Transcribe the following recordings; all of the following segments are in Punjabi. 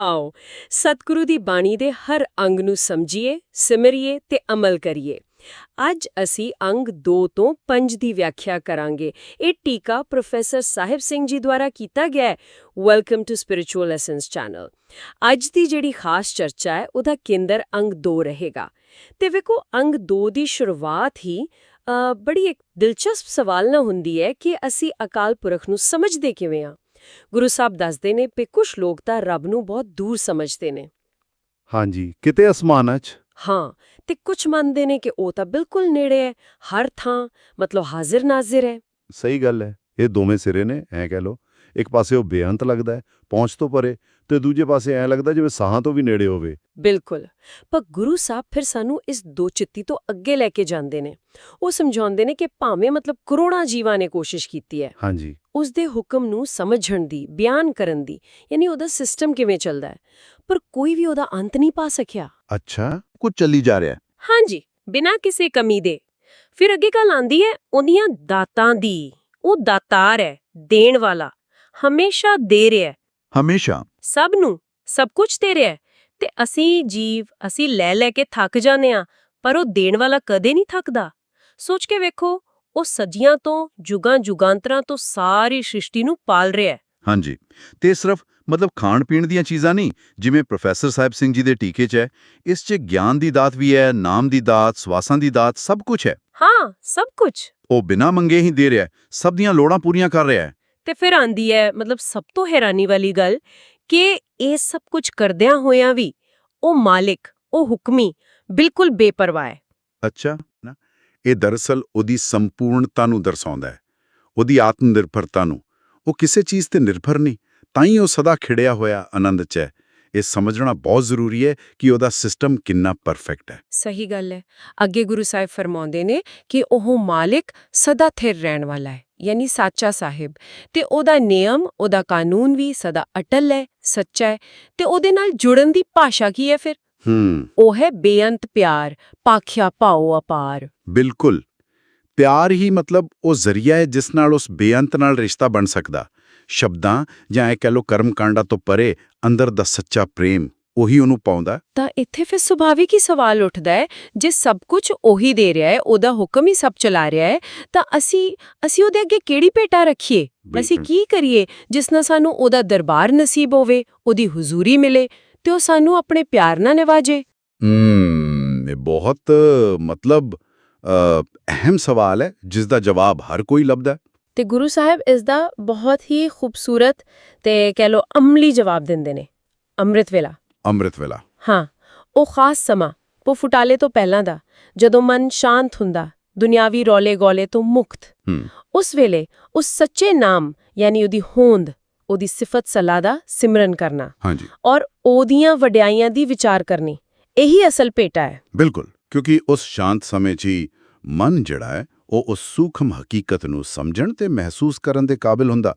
ਆਓ, ਸਤਿਗੁਰੂ ਦੀ ਬਾਣੀ ਦੇ ਹਰ ਅੰਗ ਨੂੰ ਸਮਝੀਏ, ਸਿਮਰਿਏ ਤੇ ਅਮਲ ਕਰੀਏ। ਅੱਜ ਅਸੀਂ ਅੰਗ 2 ਤੋਂ 5 ਦੀ ਵਿਆਖਿਆ ਕਰਾਂਗੇ। ਇਹ ਟੀਕਾ ਪ੍ਰੋਫੈਸਰ ਸਾਹਿਬ ਸਿੰਘ ਜੀ ਦੁਆਰਾ ਕੀਤਾ ਗਿਆ ਹੈ। Welcome to spiritual lessons channel ਅੱਜ ਦੀ ਜਿਹੜੀ ਖਾਸ ਚਰਚਾ ਹੈ, ਉਹਦਾ ਕੇਂਦਰ ਅੰਗ 2 ਰਹੇਗਾ। ਤੇ ਵੇਖੋ, ਅੰਗ 2 ਦੀ ਸ਼ੁਰੂਆਤ ਹੀ ਬੜੀ ਇੱਕ ਦਿਲਚਸਪ ਸਵਾਲ ਨਾ ਹੁੰਦੀ ਹੈ ਕਿ ਅਸੀਂ ਅਕਾਲ ਪੁਰਖ ਨੂੰ ਸਮਝਦੇ ਕਿਵੇਂ ਆ? ਗੁਰੂ ਸਾਹਿਬ ਦੱਸਦੇ ਨੇ ਕਿ ਕੁਝ ਲੋਕ ਤਾਂ ਰੱਬ ਨੂੰ ਬਹੁਤ ਦੂਰ ਸਮਝਦੇ ਨੇ। ਹਾਂਜੀ ਕਿਤੇ ਅਸਮਾਨਾਂ 'ਚ? ਹਾਂ ਤੇ ਕੁਝ ਮੰਨਦੇ ਨੇ ਕਿ ਉਹ ਤਾਂ ਬਿਲਕੁਲ ਨੇੜੇ ਹੈ ਹਰ ਥਾਂ ਮਤਲਬ ਹਾਜ਼ਰ ਨਾਜ਼ਰ ਹੈ ਸਹੀ ਗੱਲ ਹੈ ਇਹ ਦੋਵੇਂ ਸਿਰੇ ਨੇ ਐ ਕਹਿ ਲੋ ਇੱਕ ਪਾਸੇ ਉਹ ਬੇਅੰਤ ਲੱਗਦਾ ਹੈ ਪਹੁੰਚ ਤੋਂ ਪਰੇ ਤੇ ਦੂਜੇ ਪਾਸੇ ਐ ਲੱਗਦਾ ਜਿਵੇਂ ਸਾਹਾਂ ਤੋਂ ਵੀ ਨੇੜੇ ਹੋਵੇ। ਬਿਲਕੁਲ। ਪਰ ਗੁਰੂ ਸਾਹਿਬ ਫਿਰ ਸਾਨੂੰ ਇਸ ਦੋ ਚਿੱਤੀ ਤੋਂ ਅੱਗੇ ਲੈ ਕੇ ਜਾਂਦੇ ਨੇ। ਉਹ ਸਮਝਾਉਂਦੇ ਨੇ ਕਿ ਭਾਵੇਂ ਮਤਲਬ ਕਰੋੜਾਂ ਜੀਵਾਂ ਨੇ ਕੋਸ਼ਿਸ਼ ਕੀਤੀ ਹੈ ਹਾਂਜੀ। ਉਸ ਦੇ ਹੁਕਮ ਨੂੰ ਸਮਝਣ ਦੀ ਬਿਆਨ ਕਰਨ ਦੀ ਯਾਨੀ ਉਹਦਾ ਸਿਸਟਮ ਕਿਵੇਂ ਚੱਲਦਾ ਹੈ। ਪਰ ਕੋਈ ਵੀ ਉਹਦਾ ਅੰਤ ਨਹੀਂ ਪਾ ਸਕਿਆ। ਅੱਛਾ ਕੁਝ ਚੱਲੀ ਜਾ ਰਿਹਾ ਹੈ। ਹਾਂਜੀ ਬਿਨਾਂ ਕਿਸੇ ਕਮੀ ਦੇ। ਫਿਰ ਅੱਗੇ ਗੱਲ ਆਂਦੀ ਹੈ ਉਹਦੀਆਂ ਦਾਤਾਂ ਦੀ। ਉਹ ਦਾਤਾਰ ਹੈ ਦੇਣ ਵਾਲਾ। ਹਮੇਸ਼ਾ ਦੇ ਰਿਹਾ ਹੈ। ਹਮੇਸ਼ਾ। ਸਭ ਨੂੰ ਸਭ ਕੁਝ ਦੇ ਰਿਹਾ ਹੈ ਤੇ ਅਸੀਂ ਜੀਵ ਅਸੀਂ ਲੈ ਲੈ ਕੇ ਥੱਕ ਜਾਂਦੇ ਆ ਪਰ ਉਹ ਦੇਣ ਵਾਲਾ ਕਦੇ ਨਹੀਂ ਥੱਕਦਾ। ਸੋਚ ਕੇ ਵੇਖੋ ਉਹ ਸਦੀਆਂ ਤੋਂ ਜੁਗਾਂ ਜੁਗਾਂਤਰਾਂ ਤੋਂ ਸਾਰੀ ਸ੍ਰਿਸ਼ਟੀ ਨੂੰ ਪਾਲ ਰਿਹਾ ਹੈ। ਹਾਂਜੀ ਤੇ ਸਿਰਫ ਮਤਲਬ ਖਾਣ ਪੀਣ ਦੀਆਂ ਚੀਜ਼ਾਂ ਨਹੀਂ ਜਿਵੇਂ ਪ੍ਰੋਫੈਸਰ ਸਾਹਿਬ ਸਿੰਘ ਜੀ ਦੇ ਟੀਕੇ 'ਚ ਹੈ ਇਸ 'ਚ ਗਿਆਨ ਦੀ ਦਾਤ ਵੀ ਹੈ ਨਾਮ ਦੀ ਦਾਤ ਸਵਾਸਾਂ ਦੀ ਦਾਤ ਸਭ ਕੁਝ ਹੈ। ਹਾਂ ਸਭ ਕੁਝ ਉਹ ਬਿਨਾਂ ਮੰਗੇ ਹੀ ਦੇ ਰਿਹਾ ਹੈ ਸਭ ਦੀਆਂ ਲੋੜਾਂ ਪੂਰੀਆਂ ਕਰ ਰਿਹਾ ਹੈ। ਤੇ ਫਿਰ ਆਂਦੀ ਹੈ ਮਤਲਬ ਸਭ ਤੋਂ ਹੈਰਾਨੀ ਵਾਲੀ ਗੱਲ ਕਿ ਇਹ ਸਭ ਕੁਝ ਕਰਦਿਆਂ ਹੋਇਆਂ ਵੀ ਉਹ ਮਾਲਿਕ ਉਹ ਹੁਕਮੀ ਬਿਲਕੁਲ ਬੇਪਰਵਾਹ ਹੈ ਅੱਛਾ ਨਾ ਇਹ ਦਰਅਸਲ ਉਹਦੀ ਸੰਪੂਰਨਤਾ ਨੂੰ ਦਰਸਾਉਂਦਾ ਹੈ ਉਹਦੀ ਆਤਮ ਨਿਰਭਰਤਾ ਨੂੰ। ਉਹ ਕਿਸੇ ਚੀਜ਼ ਤੇ ਨਿਰਭਰ ਨਹੀਂ ਤਾਂ ਹੀ ਉਹ ਸਦਾ ਖਿੜਿਆ ਹੋਇਆ ਆਨੰਦ 'ਚ ਹੈ ਇਹ ਸਮਝਣਾ ਬਹੁਤ ਜ਼ਰੂਰੀ ਹੈ ਕਿ ਉਹਦਾ ਸਿਸਟਮ ਕਿੰਨਾ ਪਰਫੈਕਟ ਹੈ ਸਹੀ ਗੱਲ ਹੈ ਅੱਗੇ ਗੁਰੂ ਸਾਹਿਬ ਫਰਮਾਉਂਦੇ ਨੇ ਕਿ ਉਹ ਮਾਲਿਕ ਸਦਾ ਥਿਰ ਰਹਿਣ ਵਾਲਾ ਹੈ ਯਾਨੀ ਸਾਚਾ ਸਾਹਿਬ। ਤੇ ਉਹਦਾ ਨਿਯਮ ਉਹਦਾ ਕਾਨੂੰਨ ਵੀ ਸਦਾ ਅਟਲ ਹੈ ਸੱਚਾ ਹੈ। ਤੇ ਉਹਦੇ ਨਾਲ ਜੁੜਨ ਦੀ ਭਾਸ਼ਾ ਕੀ ਹੈ ਫਿਰ? ਹੂੰ। ਉਹ ਹੈ ਬੇਅੰਤ ਪਿਆਰ ਪਾਖਿਆ ਭਾਉ ਅਪਾਰ। ਬਿਲਕੁਲ। ਪਿਆਰ ਹੀ ਮਤਲਬ ਉਹ ਜ਼ਰੀਆ ਹੈ ਜਿਸ ਨਾਲ ਉਸ ਬੇਅੰਤ ਨਾਲ ਰਿਸ਼ਤਾ ਬਣ ਸਕਦਾ। ਸ਼ਬਦਾਂ ਜਾਂ ਇਹ ਕਹਿ ਲੋ ਕਰਮ ਕਾਂਡਾ ਤੋਂ ਪਰੇ ਅੰਦਰ ਦਾ ਸੱਚਾ ਪ੍ਰੇਮ। ਉਹੀ ਉਹਨੂੰ ਪਾਉਂਦਾ ਤਾਂ ਇੱਥੇ ਫਿਰ ਸੁਭਾਵਿਕ ਹੀ ਸਵਾਲ ਉੱਠਦਾ ਹੈ ਜੇ ਸਭ ਕੁਝ ਉਹੀ ਦੇ ਰਿਹਾ ਹੈ ਉਹਦਾ ਹੁਕਮ ਹੀ ਸਭ ਚਲਾ ਰਿਹਾ ਹੈ ਤਾਂ ਅਸੀਂ ਅਸੀਂ ਉਹਦੇ ਅੱਗੇ ਕਿਹੜੀ ਭੇਟਾ ਰੱਖੀਏ? ਅਸੀਂ। ਕੀ ਕਰੀਏ ਜਿਸ ਨਾਲ ਸਾਨੂੰ ਉਹਦਾ ਦਰਬਾਰ ਨਸੀਬ ਹੋਵੇ ਉਹਦੀ ਹਜ਼ੂਰੀ ਮਿਲੇ ਤੇ ਉਹ ਸਾਨੂੰ ਆਪਣੇ ਪਿਆਰ ਨਾਲ ਨਿਵਾਜੇ? ਹਮ ਇਹ ਬਹੁਤ ਮਤਲਬ ਅਹਿਮ ਸਵਾਲ ਹੈ ਜਿਸ ਦਾ ਜਵਾਬ ਹਰ ਕੋਈ ਲੱਭਦਾ। ਤੇ ਗੁਰੂ ਸਾਹਿਬ ਇਸ ਦਾ ਬਹੁਤ ਹੀ ਖੂਬਸੂਰਤ ਤੇ ਕਹਿ ਲੋ ਅਮਲੀ ਜਵਾਬ ਦਿੰਦੇ ਨੇ। ਅੰਮ੍ਰਿਤ ਵੇਲਾ। ਅੰਮ੍ਰਿਤ ਵੇਲਾ। ਹਾਂ ਉਹ ਖਾਸ ਸਮਾਂ ਫੁਟਾਲੇ ਤੋਂ ਪਹਿਲਾਂ ਦਾ ਜਦੋਂ ਮਨ ਸ਼ਾਂਤ ਹੁੰਦਾ ਦੁਨਿਆਵੀ ਰੌਲੇ ਗੋਲੇ ਤੋਂ ਮੁਕਤ। ਉਸ ਵੇਲੇ ਉਸ ਸੱਚੇ ਨਾਮ ਯਾਨੀ ਉਹਦੀ ਹੋਂਦ ਉਹਦੀ ਸਿਫਤ ਸਲਾਹ ਦਾ ਸਿਮਰਨ ਕਰਨਾ ਹਾਂਜੀ। ਔਰ ਉਹਦੀਆਂ ਵਡਿਆਈਆਂ ਦੀ ਵਿਚਾਰ ਕਰਨੀ ਇਹੀ ਅਸਲ ਭੇਟਾ ਹੈ। ਬਿਲਕੁਲ ਕਿਉਂਕਿ ਉਸ ਸ਼ਾਂਤ ਸਮੇਂ 'ਚ ਹੀ ਮਨ ਜਿਹੜਾ ਹੈ ਉਹ ਉਸ ਸੂਖਮ ਹਕੀਕਤ ਨੂੰ ਸਮਝਣ ਤੇ ਮਹਿਸੂਸ ਕਰਨ ਦੇ ਕਾਬਿਲ ਹੁੰਦਾ।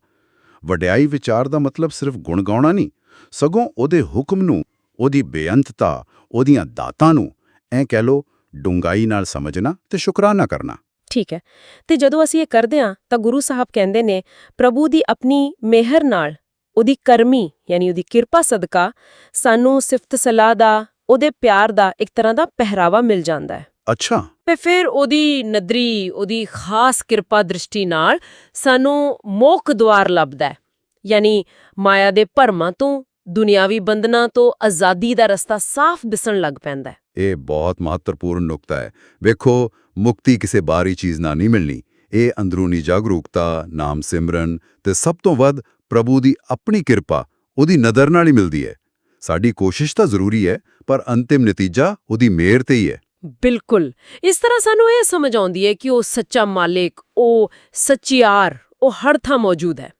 ਵਡਿਆਈ ਵਿਚਾਰ ਦਾ ਮਤਲਬ ਸਿਰਫ ਗੁਣ ਗਾਉਣਾ ਨਹੀਂ ਸਗੋਂ ਉਹਦੇ ਹੁਕਮ ਨੂੰ ਉਹਦੀ ਬੇਅੰਤਤਾ ਉਹਦੀਆਂ ਦਾਤਾਂ ਨੂੰ ਐ ਕਹਿ ਲੋ ਡੂੰਗਾਈ ਨਾਲ ਸਮਝਣਾ ਤੇ ਸ਼ੁਕਰਾਨਾ ਕਰਨਾ। ਠੀਕ ਹੈ। ਤੇ ਜਦੋਂ ਅਸੀਂ ਇਹ ਕਰਦੇ ਹਾਂ ਤਾਂ ਗੁਰੂ ਸਾਹਿਬ ਕਹਿੰਦੇ ਨੇ ਪ੍ਰਭੂ ਦੀ ਆਪਣੀ ਮਿਹਰ ਨਾਲ ਉਹਦੀ ਕਰਮੀ ਯਾਨੀ ਉਹਦੀ ਕਿਰਪਾ ਸਦਕਾ ਸਾਨੂੰ ਸਿਫਤ ਸਲਾਹ ਦਾ ਉਹਦੇ ਪਿਆਰ ਦਾ ਇੱਕ ਤਰ੍ਹਾਂ ਦਾ ਪਹਿਰਾਵਾ ਮਿਲ ਜਾਂਦਾ ਹੈ। ਅੱਛਾ। ਤੇ ਫਿਰ ਉਹਦੀ ਨਦਰੀ ਉਹਦੀ ਖਾਸ ਕਿਰਪਾ ਦ੍ਰਿਸ਼ਟੀ ਨਾਲ ਸਾਨੂੰ ਮੋਖ ਦੁਆਰ ਲੱਭਦਾ ਹੈ ਯਾਨੀ ਮਾਇਆ ਦੇ ਭਰਮਾਂ ਤੋਂ ਦੁਨਿਆਵੀ ਬੰਧਨਾਂ ਤੋਂ ਆਜ਼ਾਦੀ ਦਾ ਰਸਤਾ ਸਾਫ਼ ਦਿਸਣ ਲੱਗ ਪੈਂਦਾ ਹੈ। ਇਹ ਬਹੁਤ ਮਹੱਤਵਪੂਰਨ ਨੁਕਤਾ ਹੈ। ਵੇਖੋ ਮੁਕਤੀ ਕਿਸੇ ਬਾਹਰੀ ਚੀਜ਼ ਨਾਲ ਨਹੀਂ ਮਿਲਣੀ। ਇਹ ਅੰਦਰੂਨੀ ਜਾਗਰੂਕਤਾ ਨਾਮ ਸਿਮਰਨ ਤੇ ਸਭ ਤੋਂ ਵੱਧ ਪ੍ਰਭੂ ਦੀ ਆਪਣੀ ਕਿਰਪਾ ਉਹਦੀ ਨਜ਼ਰ ਨਾਲ ਹੀ ਮਿਲਦੀ ਹੈ। ਸਾਡੀ ਕੋਸ਼ਿਸ਼ ਤਾਂ ਜ਼ਰੂਰੀ ਹੈ ਪਰ ਅੰਤਿਮ ਨਤੀਜਾ ਉਹਦੀ ਮਿਹਰ ਤੇ ਹੀ ਹੈ। ਬਿਲਕੁਲ। ਇਸ ਤਰ੍ਹਾਂ ਸਾਨੂੰ ਇਹ ਸਮਝ ਆਉਂਦੀ ਹੈ ਕਿ ਉਹ ਸੱਚਾ ਮਾਲਿਕ ਉਹ ਸੱਚਿਆਰ ਉਹ ਹਰ ਥਾਂ ਮੌਜੂਦ ਹੈ।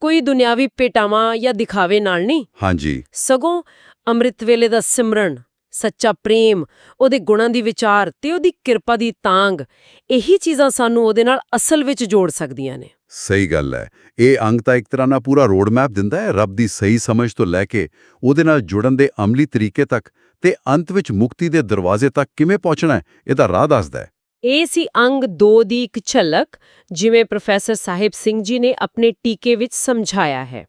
ਕੋਈ ਦੁਨਿਆਵੀ ਪੇਟਾਵਾਂ ਜਾਂ ਦਿਖਾਵੇ ਨਾਲ ਨਹੀਂ। ਹਾਂਜੀ। ਸਗੋਂ ਅੰਮ੍ਰਿਤ ਵੇਲੇ ਦਾ ਸਿਮਰਨ ਸੱਚਾ ਪ੍ਰੇਮ ਉਹਦੇ ਗੁਣਾਂ ਦੀ ਵਿਚਾਰ ਤੇ ਉਹਦੀ ਕਿਰਪਾ ਦੀ ਤਾਂਗ ਇਹੀ ਚੀਜ਼ਾਂ ਸਾਨੂੰ ਉਹਦੇ ਨਾਲ ਅਸਲ ਵਿੱਚ ਜੋੜ ਸਕਦੀਆਂ ਨੇ। ਸਹੀ ਗੱਲ ਹੈ। ਇਹ ਅੰਗ ਤਾਂ ਇੱਕ ਤਰ੍ਹਾਂ ਨਾਲ ਪੂਰਾ ਰੋਡ ਮੈਪ ਦਿੰਦਾ ਹੈ ਰੱਬ ਦੀ ਸਹੀ ਸਮਝ ਤੋਂ ਲੈ ਕੇ ਉਹਦੇ ਨਾਲ ਜੁੜਨ ਦੇ ਅਮਲੀ ਤਰੀਕੇ ਤੱਕ ਤੇ ਅੰਤ ਵਿੱਚ ਮੁਕਤੀ ਦੇ ਦਰਵਾਜ਼ੇ ਤੱਕ ਕਿਵੇਂ ਪਹੁੰਚਣਾ ਹੈ ਇਹਦਾ ਰਾਹ ਦੱਸਦਾ ਹੈ। ਇਹ ਸੀ ਅੰਗ 2 ਦੀ ਇੱਕ ਝਲਕ, ਜਿਵੇਂ ਪ੍ਰੋਫੈਸਰ ਸਾਹਿਬ ਸਿੰਘ ਜੀ ਨੇ ਆਪਣੇ ਟੀਕੇ ਵਿੱਚ ਸਮਝਾਇਆ ਹੈ।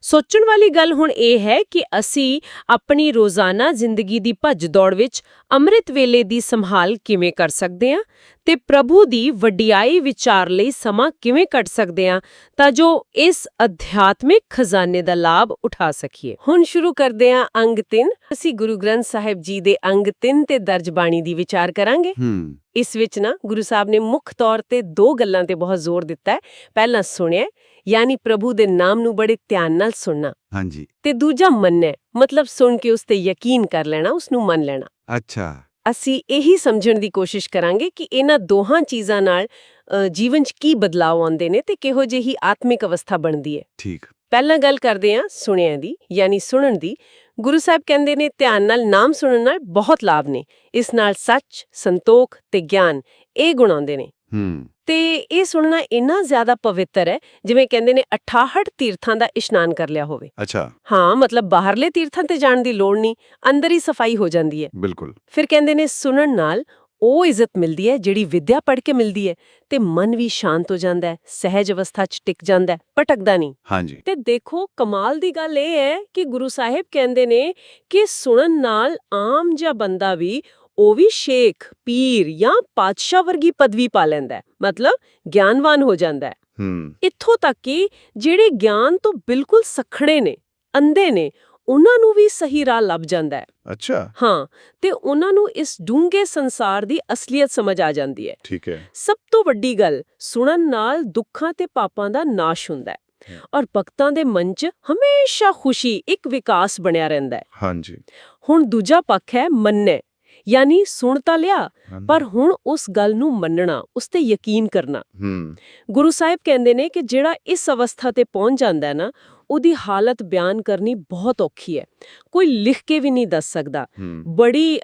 ਸੋਚਣ ਵਾਲੀ ਗੱਲ ਹੁਣ ਇਹ ਹੈ ਕਿ ਅਸੀਂ ਆਪਣੀ ਰੋਜ਼ਾਨਾ ਜ਼ਿੰਦਗੀ ਦੀ ਭੱਜ ਦੌੜ ਵਿੱਚ ਅੰਮ੍ਰਿਤ ਵੇਲੇ ਦੀ ਸੰਭਾਲ ਕਿਵੇਂ ਕਰ ਸਕਦੇ ਹਾਂ ਤੇ ਪ੍ਰਭੂ ਦੀ ਵਡਿਆਈ ਵਿਚਾਰ ਲਈ ਸਮਾਂ ਕਿਵੇਂ ਕੱਢ ਸਕਦੇ ਹਾਂ ਤਾਂ ਜੋ ਇਸ ਅਧਿਆਤਮਿਕ ਖਜ਼ਾਨੇ ਦਾ ਲਾਭ ਉਠਾ ਸਕੀਏ। ਹੁਣ ਸ਼ੁਰੂ ਕਰਦੇ ਹਾਂ ਅੰਗ 3 ਅਸੀਂ ਗੁਰੂ ਗ੍ਰੰਥ ਸਾਹਿਬ ਜੀ ਦੇ ਅੰਗ 3 ਤੇ ਦਰਜ ਬਾਣੀ ਦੀ ਵਿਚਾਰ ਕਰਾਂਗੇ। ਹੂੰ। ਇਸ ਵਿੱਚ ਨਾ ਗੁਰੂ ਸਾਹਿਬ ਨੇ ਮੁੱਖ ਤੌਰ ਤੇ ਦੋ ਗੱਲਾਂ ਤੇ ਬਹੁਤ ਜ਼ੋਰ ਦਿੱਤਾ ਹੈ। ਪਹਿਲਾ ਸੁਣਿਆ ਯਾਨੀ ਪ੍ਰਭੂ ਦੇ ਨਾਮ ਨੂੰ ਬੜੇ ਧਿਆਨ ਨਾਲ ਸੁਣਨਾ। ਹਾਂਜੀ। ਤੇ ਦੂਜਾ ਮੰਨਣਾ ਮਤਲਬ ਸੁਣ ਕੇ ਉਸ ਤੇ ਯਕੀਨ ਕਰ ਲੈਣਾ ਉਸ ਨੂੰ ਮੰਨ ਲੈਣਾ। ਅੱਛਾ। ਅਸੀਂ ਇਹੀ ਸਮਝਣ ਦੀ ਕੋਸ਼ਿਸ਼ ਕਰਾਂਗੇ ਕਿ ਇਹਨਾਂ ਦੋਹਾਂ ਚੀਜ਼ਾਂ ਨਾਲ ਜੀਵਨ 'ਚ ਕੀ ਬਦਲਾਅ ਆਉਂਦੇ ਨੇ ਤੇ ਕਿਹੋ ਜਿਹੀ ਆਤਮਿਕ ਅਵਸਥਾ ਬਣਦੀ ਹੈ? ਠੀਕ। ਪਹਿਲਾਂ ਗੱਲ ਕਰਦੇ ਹਾਂ ਸੁਣਿਆਂ ਦੀ ਯਾਨੀ ਸੁਣਨ ਦੀ। ਗੁਰੂ ਸਾਹਿਬ ਕਹਿੰਦੇ ਨੇ ਧਿਆਨ ਨਾਲ ਨਾਮ ਸੁਣਨ ਨਾਲ ਬਹੁਤ ਲਾਭ ਨੇ। ਇਸ ਨਾਲ ਸੱਚ ਸੰਤੋਖ ਤੇ ਗਿਆਨ ਇਹ ਗੁਣ ਆਉਂਦੇ ਨੇ। ਹੂੰ। ਤੇ ਇਹ ਸੁਣਨਾ ਇੰਨਾ ਜ਼ਿਆਦਾ ਪਵਿੱਤਰ ਹੈ ਜਿਵੇਂ ਕਹਿੰਦੇ ਨੇ 68 ਤੀਰਥਾਂ ਦਾ ਇਸ਼ਨਾਨ ਕਰ ਲਿਆ ਹੋਵੇ। ਅੱਛਾ। ਹਾਂ ਮਤਲਬ ਬਾਹਰਲੇ ਤੀਰਥਾਂ ਤੇ ਜਾਣ ਦੀ ਲੋੜ ਨਹੀਂ ਅੰਦਰ ਹੀ ਸਫ਼ਾਈ ਹੋ ਜਾਂਦੀ ਹੈ। ਬਿਲਕੁਲ। ਫਿਰ ਕਹਿੰਦੇ ਨੇ ਸੁਣਨ ਨਾਲ ਉਹ ਇੱਜ਼ਤ ਮਿਲਦੀ ਹੈ ਜਿਹੜੀ ਵਿਦਿਆ ਪੜ੍ਹ ਕੇ ਮਿਲਦੀ ਹੈ ਤੇ ਮਨ ਵੀ ਸ਼ਾਂਤ ਹੋ ਜਾਂਦਾ ਹੈ ਸਹਿਜ ਅਵਸਥਾ 'ਚ ਟਿਕ ਜਾਂਦਾ ਹੈ ਭਟਕਦਾ ਨਹੀਂ। ਹਾਂਜੀ। ਤੇ ਦੇਖੋ ਕਮਾਲ ਦੀ ਗੱਲ ਇਹ ਹੈ ਕਿ ਗੁਰੂ ਸਾਹਿਬ ਕਹਿੰਦੇ ਨੇ ਕਿ ਸੁਣਨ ਨਾਲ ਆਮ ਜਿਹਾ ਬੰਦਾ ਵੀ ਉਹ ਵੀ ਸ਼ੇਖ ਪੀਰ ਜਾਂ ਪਾਤਸ਼ਾਹ ਵਰਗੀ ਪਦਵੀ ਪਾ ਲੈਂਦਾ ਹੈ ਮਤਲਬ ਗਿਆਨਵਾਨ ਹੋ ਜਾਂਦਾ ਹੈ। ਹੂੰ। ਇੱਥੋਂ ਤੱਕ ਕਿ ਜਿਹੜੇ ਗਿਆਨ ਤੋਂ ਬਿਲਕੁਲ ਸਖੜੇ ਨੇ ਅੰਧੇ ਨੇ ਉਹਨਾਂ ਨੂੰ ਵੀ ਸਹੀ ਰਾਹ ਲੱਭ ਜਾਂਦਾ ਹੈ। ਅੱਛਾ। ਹਾਂ ਤੇ ਉਹਨਾਂ ਨੂੰ ਇਸ ਡੂੰਘੇ ਸੰਸਾਰ ਦੀ ਅਸਲੀਅਤ ਸਮਝ ਆ ਜਾਂਦੀ ਹੈ। ਠੀਕ ਹੈ। ਸਭ ਤੋਂ ਵੱਡੀ ਗੱਲ ਸੁਣਨ ਨਾਲ ਦੁੱਖਾਂ ਤੇ ਪਾਪਾਂ ਦਾ ਨਾਸ਼ ਹੁੰਦਾ ਹੈ। ਔਰ ਭਗਤਾਂ ਦੇ ਮਨ 'ਚ ਹਮੇਸ਼ਾ ਖੁਸ਼ੀ ਇੱਕ ਵਿਕਾਸ ਬਣਿਆ ਰਹਿੰਦਾ ਹੈ। ਹਾਂਜੀ। ਹੁਣ ਦੂਜਾ ਪੱਖ ਹੈ ਮੰਨੇ ਯਾਨੀ ਸੁਣ ਤਾਂ ਲਿਆ। ਪਰ ਹੁਣ ਉਸ ਗੱਲ ਨੂੰ ਮੰਨਣਾ ਉਸ ਤੇ ਯਕੀਨ ਕਰਨਾ। ਹੂੰ। ਗੁਰੂ ਸਾਹਿਬ ਕਹਿੰਦੇ ਨੇ ਕਿ ਜਿਹੜਾ ਇਸ ਅਵਸਥਾ ਤੇ ਪਹੁੰਚ ਜਾਂਦਾ ਹੈ ਨਾ ਉਹਦੀ ਹਾਲਤ ਬਿਆਨ ਕਰਨੀ ਬਹੁਤ ਔਖੀ ਹੈ। ਕੋਈ ਲਿਖ ਕੇ ਵੀ ਨਹੀਂ ਦੱਸ ਸਕਦਾ। ਬੜੀ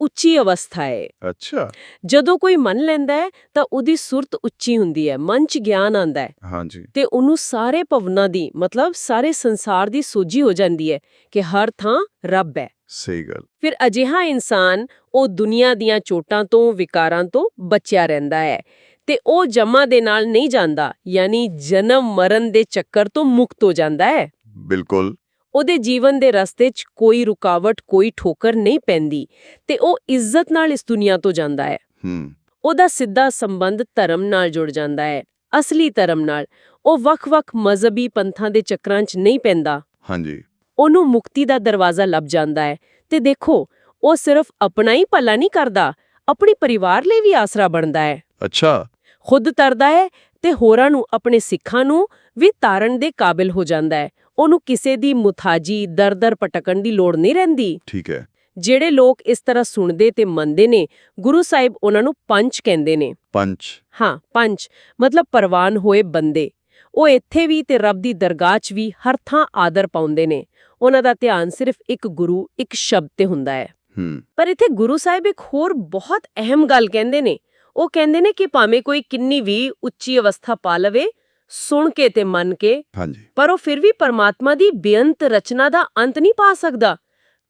ਉੱਚੀ ਅਵਸਥਾ ਹੈ ਅੱਛਾ। ਜਦੋਂ ਕੋਈ ਮੰਨ ਲੈਂਦਾ ਹੈ ਤਾਂ ਉਹਦੀ ਸੁਰਤ ਉੱਚੀ ਹੁੰਦੀ ਹੈ ਮਨ 'ਚ ਗਿਆਨ ਆਂਦਾ ਹੈ। ਹਾਂਜੀ। ਤੇ ਉਹਨੂੰ ਸਾਰੇ ਭਵਨਾਂ ਦੀ ਮਤਲਬ ਸਾਰੇ ਸੰਸਾਰ ਦੀ ਸੋਝੀ ਹੋ ਜਾਂਦੀ ਹੈ ਕਿ ਹਰ ਥਾਂ ਰੱਬ ਹੈ। ਸਹੀ ਗੱਲ। ਫਿਰ ਅਜਿਹਾ ਇਨਸਾਨ ਉਹ ਦੁਨੀਆ ਦੀਆਂ ਚੋਟਾਂ ਤੋਂ ਵਿਕਾਰਾਂ ਤੋਂ ਬਚਿਆ ਰਹਿੰਦਾ ਹੈ। ਤੇ ਉਹ ਜਮਾ ਦੇ ਨਾਲ ਨਹੀਂ ਜਾਂਦਾ ਯਾਨੀ ਜਨਮ ਮਰਨ ਦੇ ਚੱਕਰ ਤੋਂ ਮੁਕਤ ਹੋ ਜਾਂਦਾ ਹੈ। ਬਿਲਕੁਲ। ਉਹਦੇ ਜੀਵਨ ਦੇ ਰਸਤੇ 'ਚ ਕੋਈ ਰੁਕਾਵਟ ਕੋਈ ਠੋਕਰ ਨਹੀਂ ਪੈਂਦੀ ਤੇ ਉਹ ਇੱਜ਼ਤ ਨਾਲ ਇਸ ਦੁਨੀਆ ਤੋਂ ਜਾਂਦਾ ਹੈ। ਹੂੰ। ਉਹਦਾ ਸਿੱਧਾ ਸੰਬੰਧ ਧਰਮ ਨਾਲ ਜੁੜ ਜਾਂਦਾ ਹੈ ਅਸਲੀ ਧਰਮ ਨਾਲ। ਉਹ ਵੱਖ-ਵੱਖ ਮਜ਼ਹਬੀ ਪੰਥਾਂ ਦੇ ਚੱਕਰਾਂ 'ਚ ਨਹੀਂ ਪੈਂਦਾ। ਹਾਂਜੀ। ਉਹਨੂੰ ਮੁਕਤੀ ਦਾ ਦਰਵਾਜ਼ਾ ਲੱਭ ਜਾਂਦਾ ਹੈ ਤੇ ਦੇਖੋ ਉਹ ਸਿਰਫ ਆਪਣਾ ਹੀ ਭਲਾ ਨਹੀਂ ਕਰਦਾ ਆਪਣੀ ਪਰਿਵਾਰ ਲਈ ਵੀ ਆਸਰਾ ਬਣਦਾ ਹੈ। ਅੱਛਾ। ਖੁਦ ਤਰਦਾ ਹੈ ਤੇ ਹੋਰਾਂ ਨੂੰ ਆਪਣੇ ਸਿੱਖਾਂ ਨੂੰ ਵੀ ਤਾਰਨ ਦੇ ਕਾਬਿਲ ਹੋ ਜਾਂਦਾ ਹੈ। ਉਹਨੂੰ ਕਿਸੇ ਦੀ ਮੁਥਾਜੀ ਦਰ-ਦਰ ਪਟਕਣ ਦੀ ਲੋੜ ਨਹੀਂ ਰਹਿੰਦੀ। ਠੀਕ ਹੈ। ਜਿਹੜੇ ਲੋਕ ਇਸ ਤਰ੍ਹਾਂ ਸੁਣਦੇ ਤੇ ਮੰਨਦੇ ਨੇ ਗੁਰੂ ਸਾਹਿਬ ਉਹਨਾਂ ਨੂੰ ਪੰਚ ਕਹਿੰਦੇ ਨੇ। ਪੰਚ। ਹਾਂ ਪੰਜ ਮਤਲਬ ਪ੍ਰਵਾਨ ਹੋਏ ਬੰਦੇ। ਉਹ ਇੱਥੇ ਵੀ ਤੇ ਰੱਬ ਦੀ ਦਰਗਾਹ 'ਚ ਵੀ ਹਰ ਥਾਂ ਆਦਰ ਪਾਉਂਦੇ ਨੇ। ਉਹਨਾਂ ਦਾ ਧਿਆਨ ਸਿਰਫ ਇੱਕ ਗੁਰੂ ਇੱਕ ਸ਼ਬਦ ਤੇ ਹੁੰਦਾ ਹੈ। ਹੂੰ। ਪਰ ਇੱਥੇ ਗੁਰੂ ਸਾਹਿਬ ਇੱਕ ਹੋਰ ਬਹੁਤ ਅਹਿਮ ਗੱਲ ਕਹਿੰਦੇ ਨੇ। ਉਹ ਕਹਿੰਦੇ ਨੇ ਕਿ ਭਾਵੇਂ ਕੋਈ ਕਿੰਨੀ ਵੀ ਉੱਚੀ ਅਵਸਥਾ ਪਾ ਲਵੇ ਸੁਣ ਕੇ ਤੇ ਮੰਨ ਕੇ ਹਾਂਜੀ। ਪਰ ਉਹ ਫਿਰ ਵੀ ਪਰਮਾਤਮਾ ਦੀ ਬੇਅੰਤ ਰਚਨਾ ਦਾ ਅੰਤ ਨਹੀਂ ਪਾ ਸਕਦਾ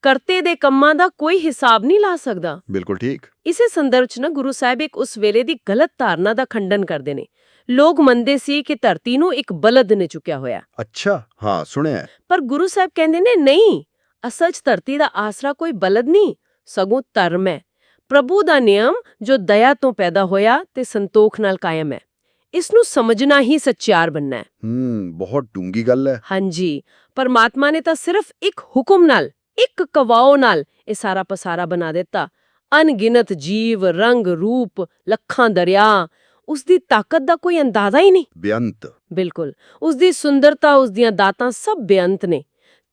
ਕਰਤੇ ਦੇ ਕੰਮਾਂ ਦਾ ਕੋਈ ਹਿਸਾਬ ਨਹੀਂ ਲਾ ਸਕਦਾ। ਬਿਲਕੁਲ ਠੀਕ। ਇਸੇ ਸੰਦਰਭ 'ਚ ਨਾ ਗੁਰੂ ਸਾਹਿਬ ਇੱਕ ਉਸ ਵੇਲੇ ਦੀ ਗਲਤ ਧਾਰਨਾ ਦਾ ਖੰਡਨ ਕਰਦੇ ਨੇ। ਲੋਕ ਮੰਨਦੇ ਸੀ ਕਿ ਧਰਤੀ ਨੂੰ ਇੱਕ ਬਲਦ ਨੇ ਚੁੱਕਿਆ ਹੋਇਆ। ਅੱਛਾ ਹਾਂ ਸੁਣਿਆ। ਪਰ ਗੁਰੂ ਸਾਹਿਬ ਕਹਿੰਦੇ ਨੇ ਨਹੀਂ ਅਸਲ 'ਚ ਧਰਤੀ ਦਾ ਆਸਰਾ ਕੋਈ ਬਲਦ ਨਹੀਂ ਸਗੋਂ ਧਰਮ ਹੈ। ਪ੍ਰਭੂ ਦਾ ਨਿਯਮ ਜੋ ਦਇਆ ਤੋਂ ਪੈਦਾ ਹੋਇਆ ਤੇ ਸੰਤੋਖ ਨਾਲ ਕਾਇਮ ਹੈ। ਇਸ ਨੂੰ ਸਮਝਣਾ ਹੀ ਸੱਚਿਆਰ ਬੰਨਾ ਹੈ ਹੂੰ ਬਹੁਤ ਡੂੰਗੀ ਗੱਲ ਹੈ। ਹਾਂਜੀ ਪਰਮਾਤਮਾ ਨੇ ਤਾਂ ਸਿਰਫ ਇੱਕ ਹੁਕਮ ਨਾਲ ਇੱਕ ਕਵਾਓ ਨਾਲ ਇਹ ਸਾਰਾ ਪਸਾਰਾ ਬਣਾ ਦਿੱਤਾ। ਅਣਗਿਣਤ ਜੀਵ ਰੰਗ ਰੂਪ ਲੱਖਾਂ ਦਰਿਆ ਉਸ ਦੀ ਤਾਕਤ ਦਾ ਕੋਈ ਅੰਦਾਜ਼ਾ ਹੀ ਨਹੀਂ। ਬੇਅੰਤ। ਬਿਲਕੁਲ ਉਸ ਦੀ ਸੁੰਦਰਤਾ ਉਸ ਦੀਆਂ ਦਾਤਾਂ ਸਭ ਬੇਅੰਤ ਨੇ।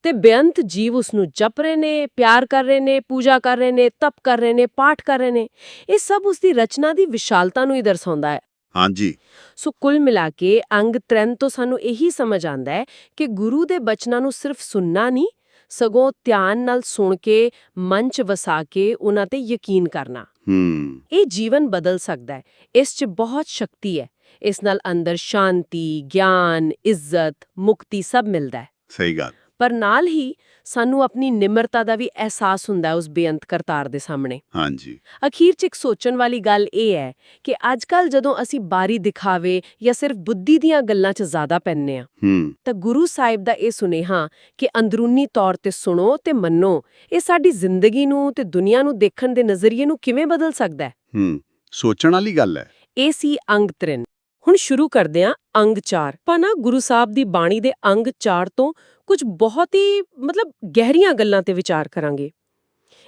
ਤੇ ਬੇਅੰਤ ਜੀਵ ਉਸ ਨੂੰ ਜਪ ਰਹੇ ਨੇ ਪਿਆਰ ਕਰ ਰਹੇ ਨੇ ਪੂਜਾ ਕਰ ਰਹੇ ਨੇ ਤਪ ਕਰ ਰਹੇ ਨੇ ਪਾਠ ਕਰ ਰਹੇ ਨੇ। ਇਹ ਸਭ ਉਸ ਦੀ ਰਚਨਾ ਦੀ ਵਿਸ਼ਾਲਤਾ ਨੂੰ ਹੀ ਦਰਸਾਉਂਦਾ ਹੈ। ਹਾਂਜੀ। ਸੋ ਕੁੱਲ ਮਿਲਾ ਕੇ ਅੰਗ ਤ੍ਰੈਨ ਤੋਂ ਸਾਨੂੰ ਇਹੀ ਸਮਝ ਆਂਦਾ ਹੈ ਕਿ ਗੁਰੂ ਦੇ ਬਚਨਾਂ ਨੂੰ ਸਿਰਫ ਸੁਣਨਾ ਨਹੀਂ ਸਗੋਂ ਧਿਆਨ ਨਾਲ ਸੁਣ ਕੇ ਮਨ 'ਚ ਵਸਾ ਕੇ ਉਹਨਾਂ ਤੇ ਯਕੀਨ ਕਰਨਾ। ਹੂੰ। ਇਹ ਜੀਵਨ ਬਦਲ ਸਕਦਾ ਹੈ। ਇਸ 'ਚ ਬਹੁਤ ਸ਼ਕਤੀ ਹੈ। ਇਸ ਨਾਲ ਅੰਦਰ ਸ਼ਾਂਤੀ ਗਿਆਨ ਇੱਜ਼ਤ ਮੁਕਤੀ ਸਭ ਮਿਲਦਾ ਹੈ। ਸਹੀ ਗੱਲ। ਪਰ ਨਾਲ ਹੀ ਸਾਨੂੰ ਆਪਣੀ ਨਿਮਰਤਾ ਦਾ ਵੀ ਅਹਿਸਾਸ ਹੁੰਦਾ ਉਸ ਬੇਅੰਤ ਕਰਤਾਰ ਦੇ ਸਾਹਮਣੇ। ਹਾਂਜੀ। ਅਖੀਰ 'ਚ ਇੱਕ ਸੋਚਣ ਵਾਲੀ ਗੱਲ ਇਹ ਹੈ ਕਿ ਅੱਜਕੱਲ ਜਦੋਂ ਅਸੀਂ ਬਾਰੀ ਦਿਖਾਵੇ ਜਾਂ ਸਿਰਫ ਬੁੱਧੀ ਦੀਆਂ ਗੱਲਾਂ 'ਚ ਜ਼ਿਆਦਾ ਪੈਂਦੇ ਆ ਹੂੰ। ਤਾਂ ਗੁਰੂ ਸਾਹਿਬ ਦਾ ਇਹ ਸੁਨੇਹਾ ਕਿ ਅੰਦਰੂਨੀ ਤੌਰ ਤੇ ਸੁਣੋ ਤੇ ਮੰਨੋ ਇਹ ਸਾਡੀ ਜ਼ਿੰਦਗੀ ਨੂੰ ਤੇ ਦੁਨੀਆ ਨੂੰ ਦੇਖਣ ਦੇ ਨਜ਼ਰੀਏ ਨੂੰ ਕਿਵੇਂ ਬਦਲ ਸਕਦਾ ਹੈ? ਹੂੰ। ਸੋਚਣ ਵਾਲੀ ਗੱਲ ਹੈ। ਇਹ ਸੀ ਅੰਗ 3 ਹੁਣ ਸ਼ੁਰੂ ਕਰਦੇ ਹਾਂ ਅੰਗ 4 ਪਾਣਾ ਗੁਰੂ ਸਾਹਿਬ ਦੀ ਬਾਣੀ ਦੇ ਅੰਗ 4 ਤੋਂ ਕੁਝ ਬਹੁਤ ਹੀ ਮਤਲਬ ਗਹਿਰੀਆਂ ਗੱਲਾਂ ਤੇ ਵਿਚਾਰ ਕਰਾਂਗੇ।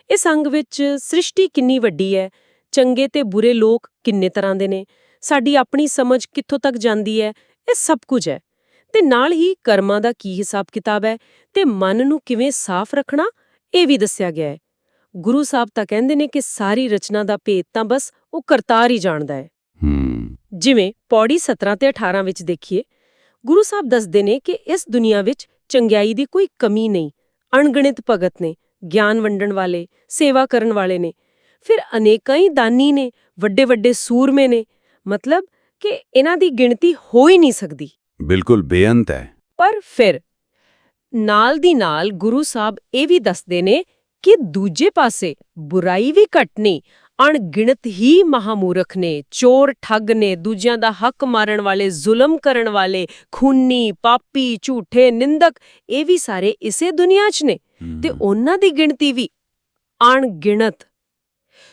ਇਸ ਅੰਗ ਵਿੱਚ ਸ੍ਰਿਸ਼ਟੀ ਕਿੰਨੀ ਵੱਡੀ ਹੈ, ਚੰਗੇ ਤੇ ਬੁਰੇ ਲੋਕ ਕਿੰਨੇ ਤਰ੍ਹਾਂ ਦੇ ਨੇ, ਸਾਡੀ ਆਪਣੀ ਸਮਝ ਕਿੱਥੋਂ ਤੱਕ ਜਾਂਦੀ ਹੈ, ਇਹ ਸਭ ਕੁਝ ਹੈ। ਤੇ ਨਾਲ ਹੀ ਕਰਮਾਂ ਦਾ ਕੀ ਹਿਸਾਬ ਕਿਤਾਬ ਹੈ ਤੇ ਮਨ ਨੂੰ ਕਿਵੇਂ ਸਾਫ਼ ਰੱਖਣਾ, ਇਹ ਵੀ ਦੱਸਿਆ ਗਿਆ ਹੈ। ਗੁਰੂ ਸਾਹਿਬ ਤਾਂ ਕਹਿੰਦੇ ਨੇ ਕਿ ਸਾਰੀ ਰਚਨਾ ਦਾ ਭੇਦ ਤਾਂ ਬਸ ਉਹ ਕਰਤਾਰ ਹੀ ਜਾਣਦਾ ਹੈ। ਜਿਵੇਂ ਪੌੜੀ 17 ਤੇ 18 ਵਿੱਚ ਦੇਖੀਏ ਗੁਰੂ ਸਾਹਿਬ ਦੱਸਦੇ ਨੇ ਕਿ ਇਸ ਦੁਨੀਆ ਵਿੱਚ ਚੰਗਿਆਈ ਦੀ ਕੋਈ ਕਮੀ ਨਹੀਂ ਅਣਗਿਣਤ ਭਗਤ ਨੇ ਗਿਆਨ ਵੰਡਣ ਵਾਲੇ ਸੇਵਾ ਕਰਨ ਵਾਲੇ ਨੇ ਫਿਰ ਅਨੇਕਾਂ ਹੀ ਦਾਨੀ ਨੇ ਵੱਡੇ ਵੱਡੇ ਸੂਰਮੇ ਨੇ ਮਤਲਬ ਕਿ ਇਹਨਾਂ ਦੀ ਗਿਣਤੀ ਹੋ ਹੀ ਨਹੀਂ ਸਕਦੀ। ਬਿਲਕੁਲ ਬੇਅੰਤ ਹੈ। ਪਰ ਫਿਰ ਨਾਲ ਦੀ ਨਾਲ ਗੁਰੂ ਸਾਹਿਬ ਇਹ ਵੀ ਦੱਸਦੇ ਨੇ ਕਿ ਦੂਜੇ ਪਾਸੇ ਬੁਰਾਈ ਵੀ ਘਟ ਨਹੀਂ ਅਣਗਿਣਤ ਹੀ ਮਹਾਮੂਰਖ ਨੇ ਚੋਰ ਠੱਗ ਨੇ ਦੂਜਿਆਂ ਦਾ ਹੱਕ ਮਾਰਨ ਵਾਲੇ ਜ਼ੁਲਮ ਕਰਨ ਵਾਲੇ ਖੂਨੀ ਪਾਪੀ ਝੂਠੇ ਨਿੰਦਕ ਇਹ ਵੀ ਸਾਰੇ ਇਸੇ ਦੁਨੀਆ 'ਚ ਨੇ। ਤੇ ਉਹਨਾਂ ਦੀ ਗਿਣਤੀ ਵੀ ਅਣਗਿਣਤ।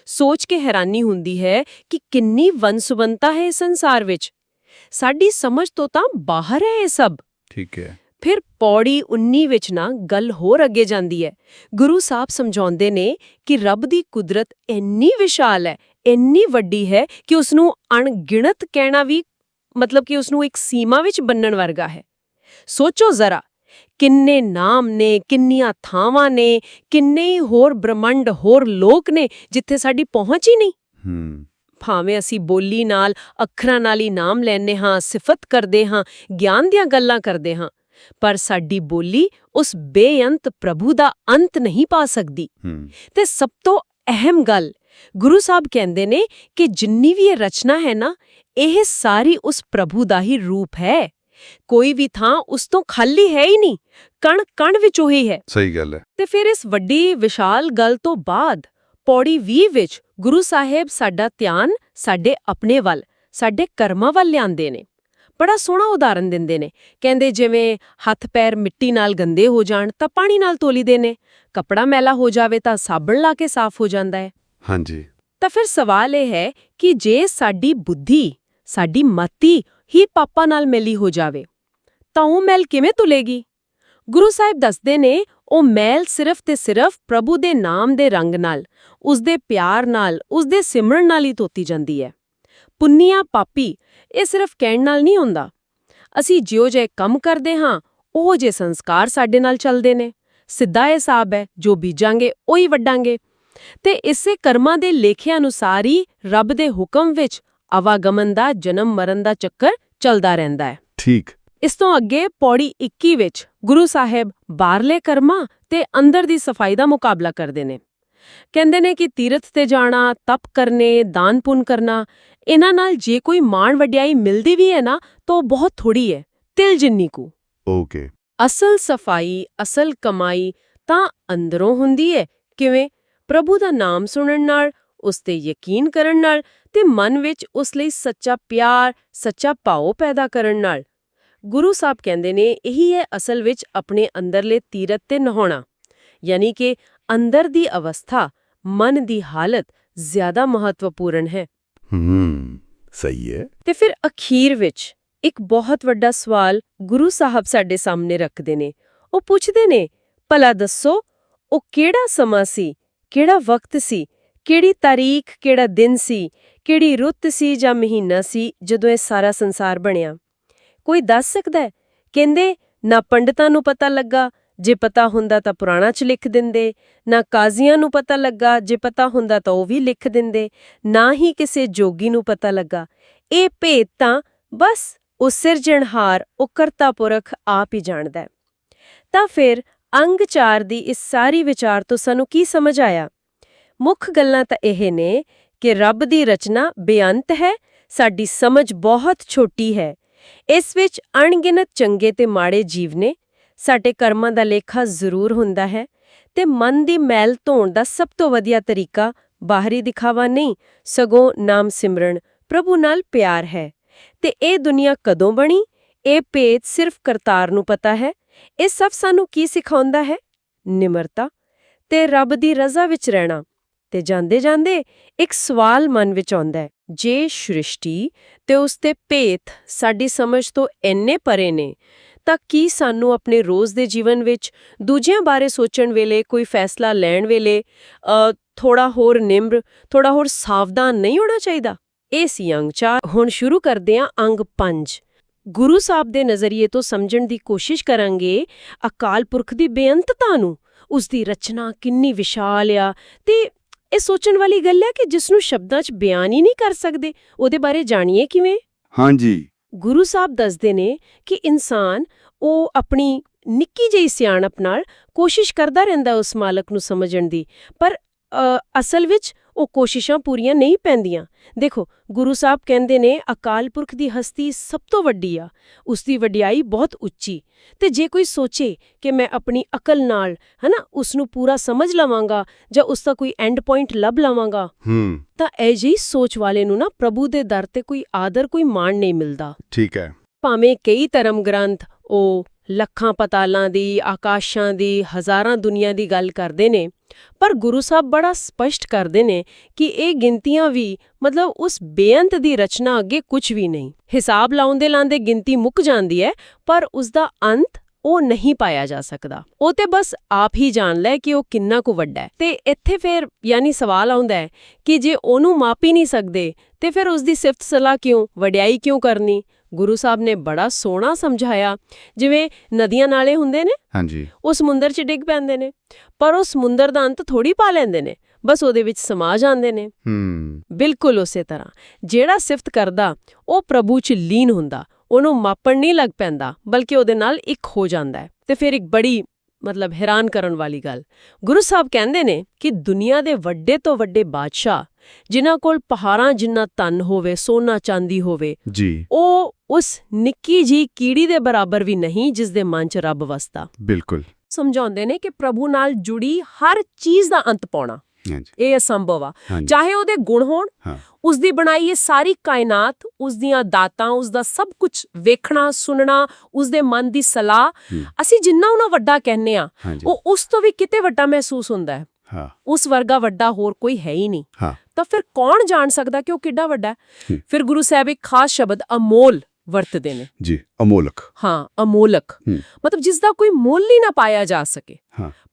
ਸੋਚ ਕੇ ਹੈਰਾਨੀ ਹੁੰਦੀ ਹੈ ਕਿ ਕਿੰਨੀ ਵੰਸੁਵੰਤਾ ਹੈ ਇਸ ਸੰਸਾਰ ਵਿੱਚ। ਸਾਡੀ ਸਮਝ ਤੋਂ ਤਾਂ ਬਾਹਰ ਹੈ ਇਹ ਸਭ। ਠੀਕ ਹੈ। ਫਿਰ ਪੌੜੀ 19 ਵਿੱਚ ਨਾ ਗੱਲ ਹੋਰ ਅੱਗੇ ਜਾਂਦੀ ਹੈ। ਗੁਰੂ ਸਾਹਿਬ ਸਮਝਾਉਂਦੇ ਨੇ ਕਿ ਰੱਬ ਦੀ ਕੁਦਰਤ ਇੰਨੀ ਵਿਸ਼ਾਲ ਹੈ ਇੰਨੀ ਵੱਡੀ ਹੈ ਕਿ ਉਸ ਨੂੰ ਅਣਗਿਣਤ ਕਹਿਣਾ ਵੀ ਮਤਲਬ ਕਿ ਉਸ ਨੂੰ ਇੱਕ ਸੀਮਾ ਵਿੱਚ ਬੰਨਣ ਵਰਗਾ ਹੈ। ਸੋਚੋ ਜ਼ਰਾ ਕਿੰਨੇ ਨਾਮ ਨੇ ਕਿੰਨੀਆਂ ਥਾਵਾਂ ਨੇ ਕਿੰਨੇ ਹੀ ਹੋਰ ਬ੍ਰਹਮੰਡ ਹੋਰ ਲੋਕ ਨੇ ਜਿੱਥੇ ਸਾਡੀ ਪਹੁੰਚ ਹੀ ਨਹੀਂ। ਹੂੰ। ਭਾਵੇਂ ਅਸੀਂ ਬੋਲੀ ਨਾਲ ਅੱਖਰਾਂ ਨਾਲ ਹੀ ਨਾਮ ਲੈਨੇ ਹਾਂ ਸਿਫਤ ਕਰਦੇ ਹਾਂ ਗਿਆਨ ਦੀਆਂ ਗੱਲਾਂ ਕਰਦੇ ਹਾਂ ਪਰ ਸਾਡੀ ਬੋਲੀ ਉਸ ਬੇਅੰਤ ਪ੍ਰਭੂ ਦਾ ਅੰਤ ਨਹੀਂ ਪਾ ਸਕਦੀ। ਤੇ ਸਭ ਤੋਂ ਅਹਿਮ ਗੱਲ ਗੁਰੂ ਸਾਹਿਬ ਕਹਿੰਦੇ ਨੇ ਕਿ ਜਿੰਨੀ ਵੀ ਇਹ ਰਚਨਾ ਹੈ ਨਾ ਇਹ ਸਾਰੀ ਉਸ ਪ੍ਰਭੂ ਦਾ ਹੀ ਰੂਪ ਹੈ। ਕੋਈ ਵੀ ਥਾਂ ਉਸ ਤੋਂ ਖਾਲੀ ਹੈ ਹੀ ਨਹੀਂ ਕਣ ਕਣ ਵਿੱਚ ਉਹੀ ਹੈ। ਸਹੀ ਗੱਲ ਹੈ। ਤੇ ਫਿਰ ਇਸ ਵੱਡੀ ਵਿਸ਼ਾਲ ਗੱਲ ਤੋਂ ਬਾਅਦ ਪੌੜੀ 20 ਵਿੱਚ ਗੁਰੂ ਸਾਹਿਬ ਸਾਡਾ ਧਿਆਨ ਸਾਡੇ ਆਪਣੇ ਵੱਲ ਸਾਡੇ ਕਰਮਾਂ ਵੱਲ ਲਿਆਂਦੇ ਨੇ। ਬੜਾ ਸੋਹਣਾ ਉਦਾਹਰਨ ਦਿੰਦੇ ਨੇ। ਕਹਿੰਦੇ ਜਿਵੇਂ ਹੱਥ ਪੈਰ ਮਿੱਟੀ ਨਾਲ ਗੰਦੇ ਹੋ ਜਾਣ ਤਾਂ ਪਾਣੀ ਨਾਲ ਧੋਲੀਦੇ ਨੇ। ਕੱਪੜਾ ਮੈਲਾ ਹੋ ਜਾਵੇ ਤਾਂ ਸਾਬਣ ਲਾ ਕੇ ਸਾਫ਼ ਹੋ ਜਾਂਦਾ ਹੈ। ਹਾਂਜੀ। ਤਾਂ ਫਿਰ ਸਵਾਲ ਇਹ ਹੈ ਕਿ ਜੇ ਸਾਡੀ ਬੁੱਧੀ ਸਾਡੀ ਮਤੀ ਹੀ ਪਾਪਾਂ ਨਾਲ ਮੈਲੀ ਹੋ ਜਾਵੇ ਤਾਂ ਉਹ ਮੈਲ ਕਿਵੇਂ ਧੁਲੇਗੀ? ਗੁਰੂ ਸਾਹਿਬ ਦੱਸਦੇ ਨੇ ਉਹ ਮੈਲ ਸਿਰਫ ਤੇ ਸਿਰਫ ਪ੍ਰਭੂ ਦੇ ਨਾਮ ਦੇ ਰੰਗ ਨਾਲ ਉਸਦੇ ਪਿਆਰ ਨਾਲ ਉਸਦੇ ਸਿਮਰਨ ਨਾਲ ਹੀ ਧੋਤੀ ਜਾਂਦੀ ਹੈ। ਪੁੰਨੀਆ ਪਾਪੀ ਇਹ ਸਿਰਫ ਕਹਿਣ ਨਾਲ ਨਹੀਂ ਹੁੰਦਾ। ਅਸੀਂ ਜਿਉ ਜੇ ਕੰਮ ਕਰਦੇ ਹਾਂ ਉਹ ਜੇ ਸੰਸਕਾਰ ਸਾਡੇ ਨਾਲ ਚੱਲਦੇ ਨੇ। ਸਿੱਧਾ ਹਿਸਾਬ ਹੈ ਜੋ ਬੀਜਾਂਗੇ ਉਹੀ ਵੱਡਾਂਗੇ ਤੇ ਇਸੇ ਕਰਮਾਂ ਦੇ ਲੇਖੇ ਅਨੁਸਾਰ ਹੀ ਰੱਬ ਦੇ ਹੁਕਮ ਵਿੱਚ ਆਵਾਗਮਨ ਦਾ ਜਨਮ ਮਰਨ ਦਾ ਚੱਕਰ ਚੱਲਦਾ ਰਹਿੰਦਾ ਹੈ। ਠੀਕ। ਇਸ ਤੋਂ ਅੱਗੇ ਪੌੜੀ 21 ਵਿੱਚ ਗੁਰੂ ਸਾਹਿਬ ਬਾਹਰਲੇ ਕਰਮਾਂ ਤੇ ਅੰਦਰ ਦੀ ਸਫ਼ਾਈ ਦਾ ਮੁਕਾਬਲਾ ਕਰਦੇ ਨੇ। ਕਹਿੰਦੇ ਨੇ ਕਿ ਤੀਰਥ ਤੇ ਜਾਣਾ ਤਪ ਕਰਨੇ ਦਾਨ ਪੁੰਨ ਕਰਨਾ ਇਹਨਾਂ ਨਾਲ ਜੇ ਕੋਈ ਮਾਣ ਵਡਿਆਈ ਮਿਲਦੀ ਵੀ ਹੈ ਨਾ ਤਾਂ ਉਹ ਬਹੁਤ ਥੋੜੀ ਹੈ ਤਿਲ ਜਿੰਨੀ ਕੁ। ਓਕੇ। ਅਸਲ ਸਫ਼ਾਈ ਅਸਲ ਕਮਾਈ ਤਾਂ ਅੰਦਰੋਂ ਹੁੰਦੀ ਹੈ ਕਿਵੇਂ? ਪ੍ਰਭੂ ਦਾ ਨਾਮ ਸੁਣਨ ਨਾਲ ਉਸ ਤੇ ਯਕੀਨ ਕਰਨ ਨਾਲ ਤੇ ਮਨ ਵਿੱਚ ਉਸ ਲਈ ਸੱਚਾ ਪਿਆਰ ਸੱਚਾ ਭਾਵ ਪੈਦਾ ਕਰਨ ਨਾਲ। ਗੁਰੂ ਸਾਹਿਬ ਕਹਿੰਦੇ ਨੇ ਇਹੀ ਹੈ ਅਸਲ ਵਿੱਚ ਆਪਣੇ ਅੰਦਰਲੇ ਤੀਰਤ ਤੇ ਨਹਾਉਣਾ। ਯਾਨੀ ਕਿ ਅੰਦਰ ਦੀ ਅਵਸਥਾ ਮਨ ਦੀ ਹਾਲਤ ਜ਼ਿਆਦਾ ਮਹੱਤਵਪੂਰਨ ਹੈ। ਹੂੰ ਸਹੀ ਹੈ। ਤੇ ਫਿਰ ਅਖੀਰ ਵਿੱਚ ਇੱਕ ਬਹੁਤ ਵੱਡਾ ਸਵਾਲ ਗੁਰੂ ਸਾਹਿਬ ਸਾਡੇ ਸਾਹਮਣੇ ਰੱਖਦੇ ਨੇ। ਉਹ ਪੁੱਛਦੇ ਨੇ ਭਲਾ ਦੱਸੋ ਉਹ ਕਿਹੜਾ ਸਮਾਂ ਸੀ ਕਿਹੜਾ ਵਕਤ ਸੀ ਕਿਹੜੀ ਤਾਰੀਖ ਕਿਹੜਾ ਦਿਨ ਸੀ ਕਿਹੜੀ ਰੁੱਤ ਸੀ ਜਾਂ ਮਹੀਨਾ ਸੀ ਜਦੋਂ ਇਹ ਸਾਰਾ ਸੰਸਾਰ ਬਣਿਆ? ਕੋਈ ਦੱਸ ਸਕਦਾ ਹੈ? ਕਹਿੰਦੇ ਨਾ ਪੰਡਤਾਂ ਨੂੰ ਪਤਾ ਲੱਗਾ ਜੇ ਪਤਾ ਹੁੰਦਾ ਤਾਂ ਪੁਰਾਣਾ ਚ ਲਿਖ ਦਿੰਦੇ, ਨਾ ਕਾਜ਼ੀਆਂ ਨੂੰ ਪਤਾ ਲੱਗਾ, ਜੇ ਪਤਾ ਹੁੰਦਾ ਤਾਂ ਉਹ ਵੀ ਲਿਖ ਦਿੰਦੇ, ਨਾ ਹੀ ਕਿਸੇ ਜੋਗੀ ਨੂੰ ਪਤਾ ਲੱਗਾ। ਇਹ ਭੇਦ ਤਾਂ ਬਸ ਉਹ ਸਿਰਜਣਹਾਰ, ਉਹ ਕਰਤਾ ਪੁਰਖ ਆਪ ਹੀ ਜਾਣਦਾ ਤਾਂ ਫਿਰ ਅੰਗ 4 ਦੀ ਇਸ ਸਾਰੀ ਵਿਚਾਰ ਤੋਂ ਸਾਨੂੰ ਕੀ ਸਮਝ ਆਇਆ? ਮੁੱਖ ਗੱਲਾਂ ਤਾਂ ਇਹ ਨੇ ਕਿ ਰੱਬ ਦੀ ਰਚਨਾ ਬੇਅੰਤ ਹੈ, ਸਾਡੀ ਸਮਝ ਬਹੁਤ ਛੋਟੀ ਹੈ। ਇਸ ਵਿੱਚ ਅਣਗਿਣਤ ਚੰਗੇ ਤੇ ਮਾੜੇ ਜੀਵ ਨੇ ਸਾਡੇ ਕਰਮਾਂ ਦਾ ਲੇਖਾ ਜ਼ਰੂਰ ਹੁੰਦਾ ਹੈ ਤੇ ਮਨ ਦੀ ਮੈਲ ਧੋਣ ਦਾ ਸਭ ਤੋਂ ਵਧੀਆ ਤਰੀਕਾ ਬਾਹਰੀ ਦਿਖਾਵਾ ਨਹੀਂ, ਸਗੋਂ ਨਾਮ ਸਿਮਰਨ, ਪ੍ਰਭੂ ਨਾਲ ਪਿਆਰ ਹੈ। ਤੇ ਇਹ ਦੁਨੀਆ ਕਦੋਂ ਬਣੀ? ਇਹ ਭੇਦ ਸਿਰਫ ਕਰਤਾਰ ਨੂੰ ਪਤਾ ਹੈ। ਇਹ ਸਭ ਸਾਨੂੰ ਕੀ ਸਿਖਾਉਂਦਾ ਹੈ? ਨਿਮਰਤਾ ਤੇ ਰੱਬ ਦੀ ਰਜ਼ਾ ਵਿੱਚ ਰਹਿਣਾ। ਤੇ ਜਾਂਦੇ ਜਾਂਦੇ ਇੱਕ ਸਵਾਲ ਮਨ ਵਿੱਚ ਆਉਂਦਾ ਹੈ, ਜੇ ਸ੍ਰਿਸ਼ਟੀ ਤੇ ਉਸ ਦੇ ਭੇਤ ਸਾਡੀ ਸਮਝ ਤੋਂ ਇੰਨੇ ਪਰੇ ਨੇ ਤਾਂ ਕੀ ਸਾਨੂੰ ਆਪਣੇ ਰੋਜ਼ ਦੇ ਜੀਵਨ ਵਿੱਚ ਦੂਜਿਆਂ ਬਾਰੇ ਸੋਚਣ ਵੇਲੇ ਕੋਈ ਫੈਸਲਾ ਲੈਣ ਵੇਲੇ ਅ, ਥੋੜਾ ਹੋਰ ਨਿਮਰ ਥੋੜਾ ਹੋਰ ਸਾਵਧਾਨ ਨਹੀਂ ਹੋਣਾ ਚਾਹੀਦਾ? ਇਹ ਸੀ ਅੰਗ 4 ਹੁਣ ਸ਼ੁਰੂ ਕਰਦੇ ਹਾਂ ਅੰਗ 5 ਗੁਰੂ ਸਾਹਿਬ ਦੇ ਨਜ਼ਰੀਏ ਤੋਂ ਸਮਝਣ ਦੀ ਕੋਸ਼ਿਸ਼ ਕਰਾਂਗੇ ਅਕਾਲ ਪੁਰਖ ਦੀ ਬੇਅੰਤਤਾ ਨੂੰ। ਉਸ ਦੀ ਰਚਨਾ ਕਿੰਨੀ ਵਿਸ਼ਾਲ ਆ ਤੇ ਇਹ ਸੋਚਣ ਵਾਲੀ ਗੱਲ ਹੈ ਕਿ ਜਿਸ ਨੂੰ ਸ਼ਬਦਾਂ 'ਚ ਬਿਆਨ ਹੀ ਨਹੀਂ ਕਰ ਸਕਦੇ ਉਹਦੇ ਬਾਰੇ ਜਾਣੀਏ ਕਿਵੇਂ? ਹਾਂਜੀ। ਗੁਰੂ ਸਾਹਿਬ ਦੱਸਦੇ ਨੇ ਕਿ ਇਨਸਾਨ ਉਹ ਆਪਣੀ ਨਿੱਕੀ ਜਿਹੀ ਸਿਆਣਪ ਨਾਲ ਕੋਸ਼ਿਸ਼ ਕਰਦਾ ਰਹਿੰਦਾ ਉਸ ਮਾਲਕ ਨੂੰ ਸਮਝਣ ਦੀ। ਪਰ ਅਸਲ ਵਿੱਚ ਉਹ ਕੋਸ਼ਿਸ਼ਾਂ ਪੂਰੀਆਂ ਨਹੀਂ ਪੈਂਦੀਆਂ। ਦੇਖੋ ਗੁਰੂ ਸਾਹਿਬ ਕਹਿੰਦੇ ਨੇ ਅਕਾਲ ਪੁਰਖ ਦੀ ਹਸਤੀ ਸਭ ਤੋਂ ਵੱਡੀ ਆ। ਉਸ ਦੀ ਵਡਿਆਈ ਬਹੁਤ ਉੱਚੀ। ਤੇ ਜੇ ਕੋਈ ਸੋਚੇ ਕਿ ਮੈਂ ਆਪਣੀ ਅਕਲ ਨਾਲ ਹਨਾ ਉਸ ਨੂੰ ਪੂਰਾ ਸਮਝ ਲਵਾਂਗਾ ਜਾਂ ਉਸ ਦਾ ਕੋਈ ਐਂਡ ਪੁਆਇੰਟ ਲੱਭ ਲਵਾਂਗਾ ਹੂੰ। ਤਾਂ ਇਹ ਜਿਹੀ ਸੋਚ ਵਾਲੇ ਨੂੰ ਨਾ ਪ੍ਰਭੂ ਦੇ ਦਰ ਤੇ ਕੋਈ ਆਦਰ ਕੋਈ ਮਾਣ ਨਹੀਂ ਮਿਲਦਾ। ਠੀਕ ਹੈ। ਭਾਵੇਂ ਕਈ ਧਰਮ ਗ੍ਰੰਥ ਉਹ ਲੱਖਾਂ ਪਤਾਲਾਂ ਦੀ ਆਕਾਸ਼ਾਂ ਦੀ ਹਜ਼ਾਰਾਂ ਦੁਨੀਆ ਦੀ ਗੱਲ ਕਰਦੇ ਨੇ ਪਰ ਗੁਰੂ ਸਾਹਿਬ ਬੜਾ ਸਪਸ਼ਟ ਕਰਦੇ ਨੇ ਕਿ ਇਹ ਗਿਣਤੀਆਂ ਵੀ ਮਤਲਬ ਉਸ ਬੇਅੰਤ ਦੀ ਰਚਨਾ ਅੱਗੇ ਕੁਝ ਵੀ ਨਹੀਂ। ਹਿਸਾਬ ਲਾਉਂਦੇ ਲਾਉਂਦੇ ਗਿਣਤੀ ਮੁੱਕ ਜਾਂਦੀ ਹੈ, ਪਰ ਉਸ ਦਾ ਅੰਤ ਉਹ ਨਹੀਂ ਪਾਇਆ ਜਾ ਸਕਦਾ। ਉਹ ਤੇ ਬਸ ਆਪ ਹੀ ਜਾਣ ਲੈ ਕਿ ਉਹ ਕਿੰਨਾ ਕੁ ਵੱਡਾ ਹੈ। ਤੇ ਇੱਥੇ ਫਿਰ ਯਾਨੀ ਸਵਾਲ ਆਉਂਦਾ ਹੈ ਕਿ ਜੇ ਉਹਨੂੰ ਮਾਪ ਹੀ ਨਹੀਂ ਸਕਦੇ ਤੇ ਫਿਰ ਉਸ ਦੀ ਸਿਫਤ ਸਲਾਹ ਕਿਉਂ ਵਡਿਆਈ ਕਿਉਂ ਕਰਨੀ? ਗੁਰੂ ਸਾਹਿਬ ਨੇ ਬੜਾ ਸੋਹਣਾ ਸਮਝਾਇਆ। ਜਿਵੇਂ ਨਦੀਆਂ ਨਾਲੇ ਹੁੰਦੇ ਨੇ ਹਾਂਜੀ। ਉਹ ਸਮੁੰਦਰ 'ਚ ਡਿੱਗ ਪੈਂਦੇ ਨੇ ਪਰ ਉਹ ਸਮੁੰਦਰ ਦਾ ਅੰਤ ਥੋੜੀ ਪਾ ਲੈਂਦੇ ਨੇ ਬਸ ਉਹਦੇ ਵਿੱਚ ਸਮਾ ਜਾਂਦੇ ਨੇ। ਹੂੰ। ਬਿਲਕੁਲ ਉਸੇ ਤਰ੍ਹਾਂ। ਜਿਹੜਾ ਸਿਫਤ ਕਰਦਾ ਉਹ ਪ੍ਰਭੂ 'ਚ ਲੀਨ ਹੁੰਦਾ ਉਹਨੂੰ ਮਾਪਣ ਨਹੀਂ ਲੱਗ ਪੈਂਦਾ ਬਲਕਿ ਉਹਦੇ ਨਾਲ ਇੱਕ ਹੋ ਜਾਂਦਾ ਤੇ ਫਿਰ ਇੱਕ ਬੜੀ ਮਤਲਬ ਹੈਰਾਨ ਕਰਨ ਵਾਲੀ ਗੱਲ। ਗੁਰੂ ਸਾਹਿਬ ਕਹਿੰਦੇ ਨੇ ਕਿ ਦੁਨੀਆ ਦੇ ਵੱਡੇ ਤੋਂ ਵੱਡੇ ਬਾਦਸ਼ਾਹ ਜਿਨ੍ਹਾਂ ਕੋਲ ਪਹਾੜਾਂ ਜਿੰਨਾ ਧਨ ਹੋਵੇ ਸੋਨਾ ਚਾਂਦੀ ਹੋਵੇ ਜੀ। ਉਹ ਉਸ ਨਿੱਕੀ ਜੀ ਕੀੜੀ ਦੇ ਬਰਾਬਰ ਵੀ ਨਹੀਂ ਜਿਸ ਦੇ ਮਨ 'ਚ ਰੱਬ ਵਸਦਾ। ਬਿਲਕੁਲ। ਸਮਝਾਉਂਦੇ ਨੇ ਕਿ ਪ੍ਰਭੂ ਨਾਲ ਜੁੜੀ ਹਰ ਚੀਜ਼ ਦਾ ਅੰਤ ਪਾਉਣਾ। ਇਹ ਅਸੰਭਵ ਆ ਚਾਹੇ ਉਹਦੇ ਗੁਣ ਹੋਣ। ਉਸ ਦੀ ਬਣਾਈ ਇਹ ਸਾਰੀ ਕਾਇਨਾਤ ਉਸ ਦੀਆਂ ਦਾਤਾਂ ਉਸ ਦਾ ਸਭ ਕੁਝ ਵੇਖਣਾ ਸੁਣਨਾ ਉਸ ਦੇ ਮਨ ਦੀ ਸਲਾਹ। ਅਸੀਂ ਜਿੰਨਾ ਉਹਨਾਂ ਵੱਡਾ ਕਹਿੰਨੇ ਆ ਉਹ ਉਸ ਤੋਂ ਵੀ ਕਿਤੇ ਵੱਡਾ ਮਹਿਸੂਸ ਹੁੰਦਾ ਹੈ ਉਸ ਵਰਗਾ ਵੱਡਾ ਹੋਰ ਕੋਈ ਹੈ ਹੀ ਨਹੀਂ। ਤਾਂ ਫਿਰ ਕੌਣ ਜਾਣ ਸਕਦਾ ਕਿ ਉਹ ਕਿੱਡਾ ਵੱਡਾ ਹੈ। ਫਿਰ ਗੁਰੂ ਸਾਹਿਬ ਇੱਕ ਖਾਸ ਸ਼ਬਦ ਅਮੋਲ ਵਰਤਦੇ ਨੇ ਜੀ ਅਮੋਲਕ ਹਾਂ ਅਮੋਲਕ। ਮਤਲਬ ਜਿਸ ਦਾ ਕੋਈ ਮੁੱਲ ਹੀ ਨਾ ਪਾਇਆ ਜਾ ਸਕੇ।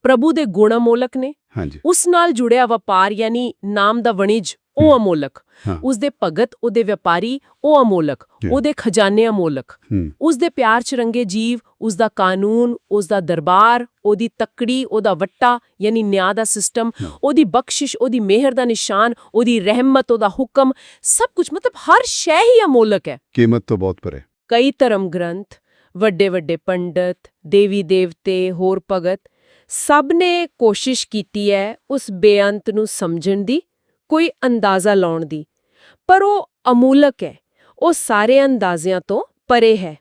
ਪ੍ਰਭੂ ਦੇ ਗੁਣ ਅਮੋਲਕ ਨੇ ਹਾਂਜੀ। ਉਸ ਨਾਲ ਜੁੜਿਆ ਵਪਾਰ ਯਾਨੀ ਨਾਮ ਦਾ ਵਣਿਜ ਉਹ ਅਮੋਲਕ। ਹਾਂ। ਉਸ ਦੇ ਭਗਤ ਉਹਦੇ ਵਪਾਰੀ ਉਹ ਅਮੋਲਕ। ਉਹਦੇ ਖਜ਼ਾਨੇ ਅਮੋਲਕ। ਹੂੰ। ਉਸ ਦੇ ਪਿਆਰ ਚ ਰੰਗੇ ਜੀਵ ਉਸ ਦਾ ਕਾਨੂੰਨ ਉਸ ਦਾ ਦਰਬਾਰ ਉਹਦੀ ਤਕੜੀ ਉਹਦਾ ਵੱਟਾ ਯਾਨੀ ਨਿਆਂ ਦਾ ਸਿਸਟਮ। ਉਹਦੀ ਬਖਸ਼ਿਸ਼ ਉਹਦੀ ਮਿਹਰ ਦਾ ਨਿਸ਼ਾਨ ਉਹਦੀ ਰਹਿਮਤ ਉਹਦਾ ਹੁਕਮ ਸਭ ਕੁਝ ਮਤਲਬ ਹਰ ਸ਼ੈ ਹੀ ਅਮੋਲਕ ਹੈ। ਕੀਮਤ ਤੋਂ ਬਹੁਤ ਪਰੇ ਕਈ ਧਰਮ ਗ੍ਰੰਥ ਵੱਡੇ ਵੱਡੇ ਪੰਡਤ ਦੇਵੀ ਦੇਵਤੇ ਹੋਰ ਭਗਤ ਸਭ ਨੇ ਕੋਸ਼ਿਸ਼ ਕੀਤੀ ਹੈ ਉਸ ਬੇਅੰਤ ਨੂੰ ਸਮਝਣ ਦੀ, ਕੋਈ ਅੰਦਾਜ਼ਾ ਲਾਉਣ ਦੀ। ਪਰ ਉਹ ਅਮੂਲਕ ਹੈ, ਉਹ ਸਾਰੇ ਅੰਦਾਜ਼ਿਆਂ ਤੋਂ ਪਰੇ ਹੈ।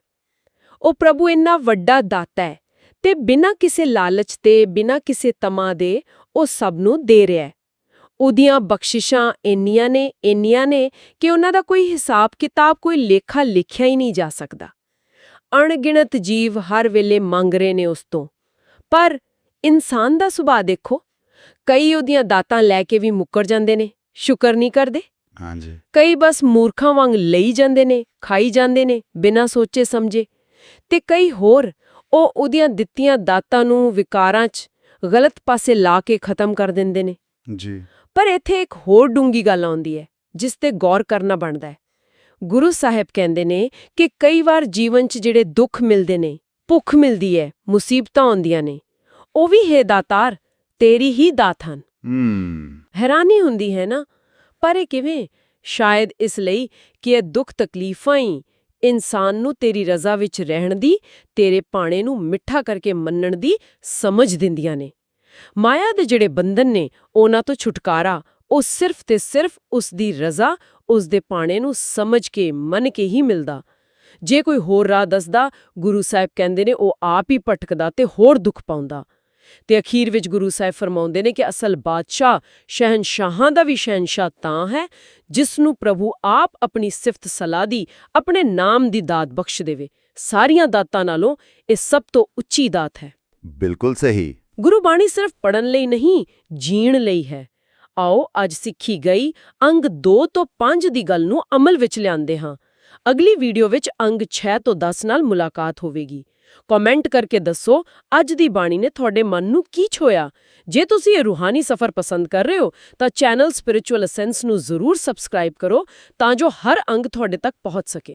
ਉਹ ਪ੍ਰਭੂ ਇੰਨਾ ਵੱਡਾ ਦਾਤਾ ਹੈ ਤੇ ਬਿਨਾਂ ਕਿਸੇ ਲਾਲਚ ਦੇ, ਬਿਨਾਂ ਕਿਸੇ ਤਮਾ ਦੇ ਉਹ ਸਭ ਨੂੰ ਦੇ ਰਿਹਾ ਹੈ। ਉਹਦੀਆਂ ਬਖਸ਼ਿਸ਼ਾਂ ਇੰਨੀਆਂ ਨੇ ਇੰਨੀਆਂ ਨੇ ਕਿ ਉਹਨਾਂ ਦਾ ਕੋਈ ਹਿਸਾਬ ਕਿਤਾਬ, ਕੋਈ ਲੇਖਾ ਲਿਖਿਆ ਹੀ ਨਹੀਂ ਜਾ ਸਕਦਾ। ਅਣਗਿਣਤ ਜੀਵ ਹਰ ਵੇਲੇ ਮੰਗ ਰਹੇ ਨੇ ਉਸ ਤੋਂ। ਪਰ ਇਨਸਾਨ ਦਾ ਸੁਭਾਅ ਦੇਖੋ। ਕਈ ਉਹਦੀਆਂ ਦਾਤਾਂ ਲੈ ਕੇ ਵੀ ਮੁੱਕਰ ਜਾਂਦੇ ਨੇ ਸ਼ੁਕਰ ਨਹੀਂ ਕਰਦੇ। ਹਾਂਜੀ। ਕਈ ਬਸ ਮੂਰਖਾਂ ਵਾਂਗ ਲਈ ਜਾਂਦੇ ਨੇ ਖਾਈ ਜਾਂਦੇ ਨੇ ਬਿਨਾਂ ਸੋਚੇ ਸਮਝੇ। ਤੇ ਕਈ ਹੋਰ ਉਹ ਉਹਦੀਆਂ ਦਿੱਤੀਆਂ ਦਾਤਾਂ ਨੂੰ ਵਿਕਾਰਾਂ 'ਚ ਗਲਤ ਪਾਸੇ ਲਾ ਕੇ ਖਤਮ ਕਰ ਦਿੰਦੇ ਨੇ। ਜੀ। ਪਰ ਇੱਥੇ ਇੱਕ ਹੋਰ ਡੂੰਗੀ ਗੱਲ ਆਉਂਦੀ ਹੈ ਜਿਸ ਤੇ ਗੌਰ ਕਰਨਾ ਬਣਦਾ ਹੈ। ਗੁਰੂ ਸਾਹਿਬ ਕਹਿੰਦੇ ਨੇ ਕਿ ਕਈ ਵਾਰ ਜੀਵਨ 'ਚ ਜਿਹੜੇ ਦੁੱਖ ਮਿਲਦੇ ਨੇ ਭੁੱਖ ਮਿਲਦੀ ਹੈ ਮੁਸੀਬਤਾਂ ਆਉਂਦੀਆਂ ਨੇ ਉਹ ਵੀ ਹੈ ਦਾਤਾਰ ਤੇਰੀ ਹੀ ਦਾਤ ਹਨ। ਹੈਰਾਨੀ ਹੁੰਦੀ ਹੈ ਨਾ? ਪਰ ਇਹ ਕਿਵੇਂ? ਸ਼ਾਇਦ ਇਸ ਲਈ ਕਿ ਇਹ ਦੁੱਖ ਤਕਲੀਫਾਂ ਹੀ ਇਨਸਾਨ ਨੂੰ ਤੇਰੀ ਰਜ਼ਾ ਵਿੱਚ ਰਹਿਣ ਦੀ ਤੇਰੇ ਪਾਣੇ ਨੂੰ ਮਿੱਠਾ ਕਰਕੇ ਮੰਨਣ ਦੀ ਸਮਝ ਦਿੰਦੀਆਂ ਨੇ। ਮਾਇਆ ਦੇ ਜਿਹੜੇ ਬੰਧਨ ਨੇ ਉਹਨਾਂ ਤੋਂ ਛੁਟਕਾਰਾ ਉਹ ਸਿਰਫ ਤੇ ਸਿਰਫ ਉਸ ਦੀ ਰਜ਼ਾ ਉਸ ਦੇ ਪਾਣੇ ਨੂੰ ਸਮਝ ਕੇ ਮੰਨ ਕੇ ਹੀ ਮਿਲਦਾ। ਜੇ ਕੋਈ ਹੋਰ ਰਾਹ ਦੱਸਦਾ ਗੁਰੂ ਸਾਹਿਬ ਕਹਿੰਦੇ ਨੇ ਉਹ ਆਪ ਹੀ ਭਟਕਦਾ ਤੇ ਹੋਰ ਦੁੱਖ ਪਾਉਂਦਾ। ਤੇ ਅਖੀਰ ਵਿੱਚ ਗੁਰੂ ਸਾਹਿਬ ਫਰਮਾਉਂਦੇ ਨੇ ਕਿ ਅਸਲ ਬਾਦਸ਼ਾਹ ਸ਼ਹਿਨਸ਼ਾਹਾਂ ਦਾ ਵੀ ਸ਼ਹਿਨਸ਼ਾਹ ਤਾਂ ਹੈ ਜਿਸ ਨੂੰ ਪ੍ਰਭੂ ਆਪ ਆਪਣੀ ਸਿਫਤ ਸਲਾਹ ਦੀ ਆਪਣੇ ਨਾਮ ਦੀ ਦਾਤ ਬਖਸ਼ ਦੇਵੇ। ਸਾਰੀਆਂ ਦਾਤਾਂ ਨਾਲੋਂ ਇਹ ਸਭ ਤੋਂ ਉੱਚੀ ਦਾਤ ਹੈ। ਬਿਲਕੁਲ ਸਹੀ। ਗੁਰੂ ਬਾਣੀ ਸਿਰਫ ਪੜਨ ਲਈ ਨਹੀਂ ਜੀਣ ਲਈ ਹੈ। ਆਓ ਅੱਜ ਸਿੱਖੀ ਗਈ ਅੰਗ 2 ਤੋਂ 5 ਦੀ ਗੱਲ ਨੂੰ ਅਮਲ ਵਿੱਚ ਲਿਆਂਦੇ ਹਾਂ। ਅਗਲੀ ਵੀਡੀਓ ਵਿੱਚ ਅੰਗ 6 ਤੋਂ 10 ਨਾਲ ਮੁਲਾਕਾਤ ਹੋਵੇਗੀ। ਕਮੈਂਟ ਕਰਕੇ ਦੱਸੋ, ਅੱਜ ਦੀ ਬਾਣੀ ਨੇ ਤੁਹਾਡੇ ਮਨ ਨੂੰ ਕੀ ਛੋਇਆ? ਜੇ ਤੁਸੀਂ ਇਹ ਰੂਹਾਨੀ ਸਫ਼ਰ ਪਸੰਦ ਕਰ ਰਹੇ ਹੋ, ਤਾਂ ਚੈਨਲ ਸਪਿਰਚੁਅਲ ਅਸੈਂਸ ਨੂੰ ਜ਼ਰੂਰ ਸਬਸਕ੍ਰਾਈਬ ਕਰੋ ਤਾਂ ਜੋ ਹਰ ਅੰਗ ਤੁਹਾਡੇ ਤੱਕ ਪਹੁੰਚ ਸਕੇ।